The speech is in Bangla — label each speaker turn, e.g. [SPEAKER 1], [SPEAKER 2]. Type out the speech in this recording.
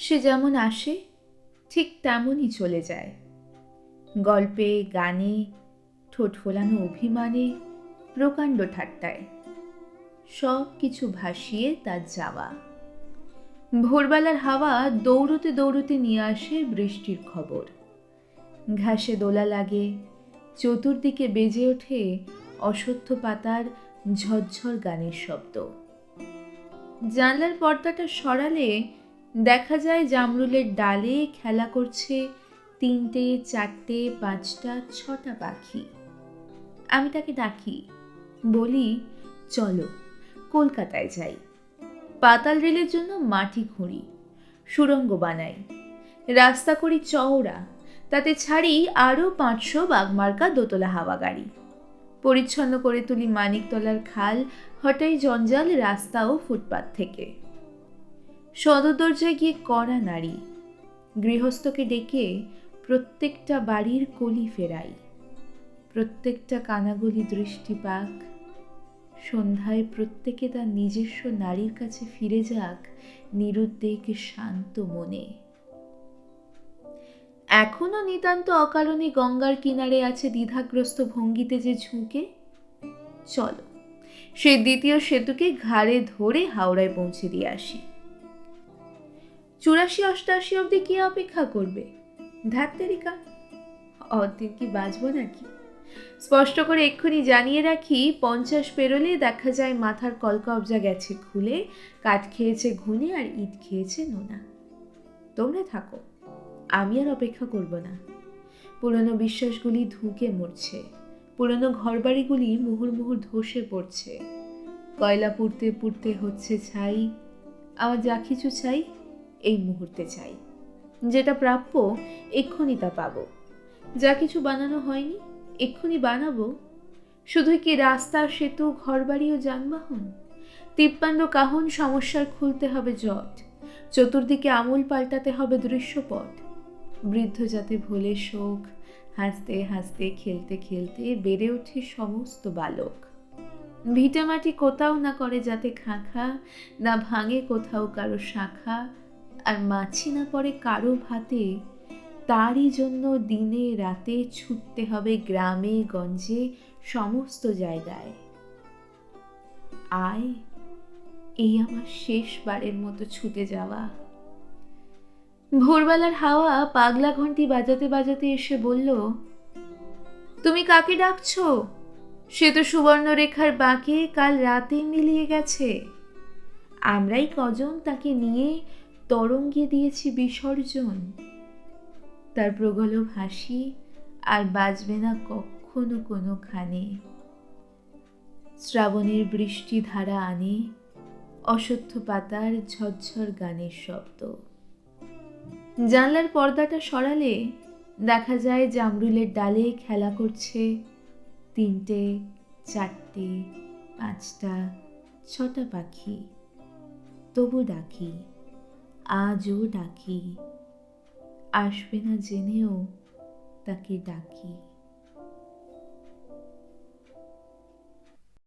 [SPEAKER 1] সে যেমন আসে, ঠিক তেমনই চলে যায়। গল্পে, গানে, ঠোঁট ফোলানো অভিমানে, প্রকাণ্ড ঠাট্টায়। সব কিছু ভাসিয়ে তার যাওয়া। ভোরবেলার হাওয়া দৌড়তে দৌড়তে নিয়ে আসে বৃষ্টির খবর। ঘাসে দোলা লাগে, চতুর্দিকে বেজে ওঠে অসত্য পাতার ঝরঝর গানের শব্দ। জানলার পর্দাটা সরালে দেখা যায় জামরুলের ডালে খেলা করছে তিনটে, চারটে, পাঁচটা, ছটা পাখি। আমি তাকে ডাকি, বলি, চলো, কলকাতায় যাই। পাতাল রেলের জন্য মাটি খুঁড়ি, সুড়ঙ্গ বানাই। রাস্তা করি চওড়া, তাতে ছাড়ি আরও পাঁচশো বাগমার্কা দোতলা হাওয়া গাড়ি। পরিচ্ছন্ন করে তুলি মানিকতলার খাল, হটাই জঞ্জাল রাস্তা ও ফুটপাত থেকে। সদর দরজায় গিয়ে কড়া নারী গৃহস্থকে ডেকে প্রত্যেকটা বাড়ির কলি ফেরাই। প্রত্যেকটা কানাগলি দৃষ্টিপাক সন্ধ্যায় প্রত্যেকে তার নিজস্ব নারীর কাছে ফিরে যাক নিরুদ্বেগ শান্ত মনে। এখনও নিতান্ত অকারণে গঙ্গার কিনারে আছে দ্বিধাগ্রস্ত ভঙ্গিতে যে ঝুঁকে? চলো, সে দ্বিতীয় সেতুকে ঘাড়ে ধরে হাওড়ায় পৌঁছে দিয়ে আসি। চুরাশি অষ্টাশি অবধি কে অপেক্ষা করবে? ধাত্তেরিকা। অর্ধেক কি বাঁচবো নাকি? স্পষ্ট করে এক্ষুনি জানিয়ে রাখি, পঞ্চাশ পেরোলে দেখা যায় মাথার কলকবজা গেছে খুলে, কাঠ খেয়েছে ঘুনে আর ইট খেয়েছে নোনা। তোমরা থাকো, আমি আর অপেক্ষা করব না। পুরনো বিশ্বাসগুলি ধুকে মরছে, পুরনো ঘরবাড়িগুলি মুহুর মুহুর ধসে পড়ছে। কয়লা পুড়তে পুড়তে হচ্ছে ছাই আমার যা কিছু চাই এই মুহূর্তে চাই। যেটা প্রাপ্য এক্ষুনি তা পাব। যা কিছু বানানো হয়নি, এক্ষুনি বানাবো। শুধু কি রাস্তা সেতু, ঘরবাড়ি ও যানবাহন? তিপ্পান্ন কাহন সমস্যার খুলতে হবে জট। চতুর্দিকে আমূল পাল্টাতে হবে দৃশ্যপট। বৃদ্ধ যাতে ভোলে শোক, হাসতে হাসতে, খেলতে খেলতে বেড়ে ওঠে সমস্ত বালক। ভিটামাটি কোথাও না করে যাতে খাঁখা, না ভাঙে কোথাও কারও শাখা। আর মাছি না পড়ে কারও ভাতে, তারই জন্য দিনে রাতে ছুটতে হবে গ্রামে গঞ্জে সমস্ত জায়গায়। আয়, এই আমার শেষবারের মতো ছুটে যাওয়া। ভোরবেলার হাওয়া পাগলা ঘন্টি বাজাতে বাজাতে এসে বলল, তুমি কাকে ডাকছো? সে তো সুবর্ণরেখার বাঁকে কাল রাতে মিলিয়ে গেছে। আমরাই কজন তাকে নিয়ে তরঙ্গে দিয়েছি বিসর্জন। তার প্রগলভ হাসি আর বাজবে না কখনো কোনোখানে শ্রাবণের বৃষ্টি ধারা আনে অসত্য পাতার ঝরঝর গানের শব্দ। জানলার পর্দাটা সরালে দেখা যায় জামরুলের ডালে খেলা করছে তিনটে, চারটে, পাঁচটা, ছটা পাখি। তবু ডাকি। আজও ডাকি। আসবে না জেনেও তাকে ডাকি।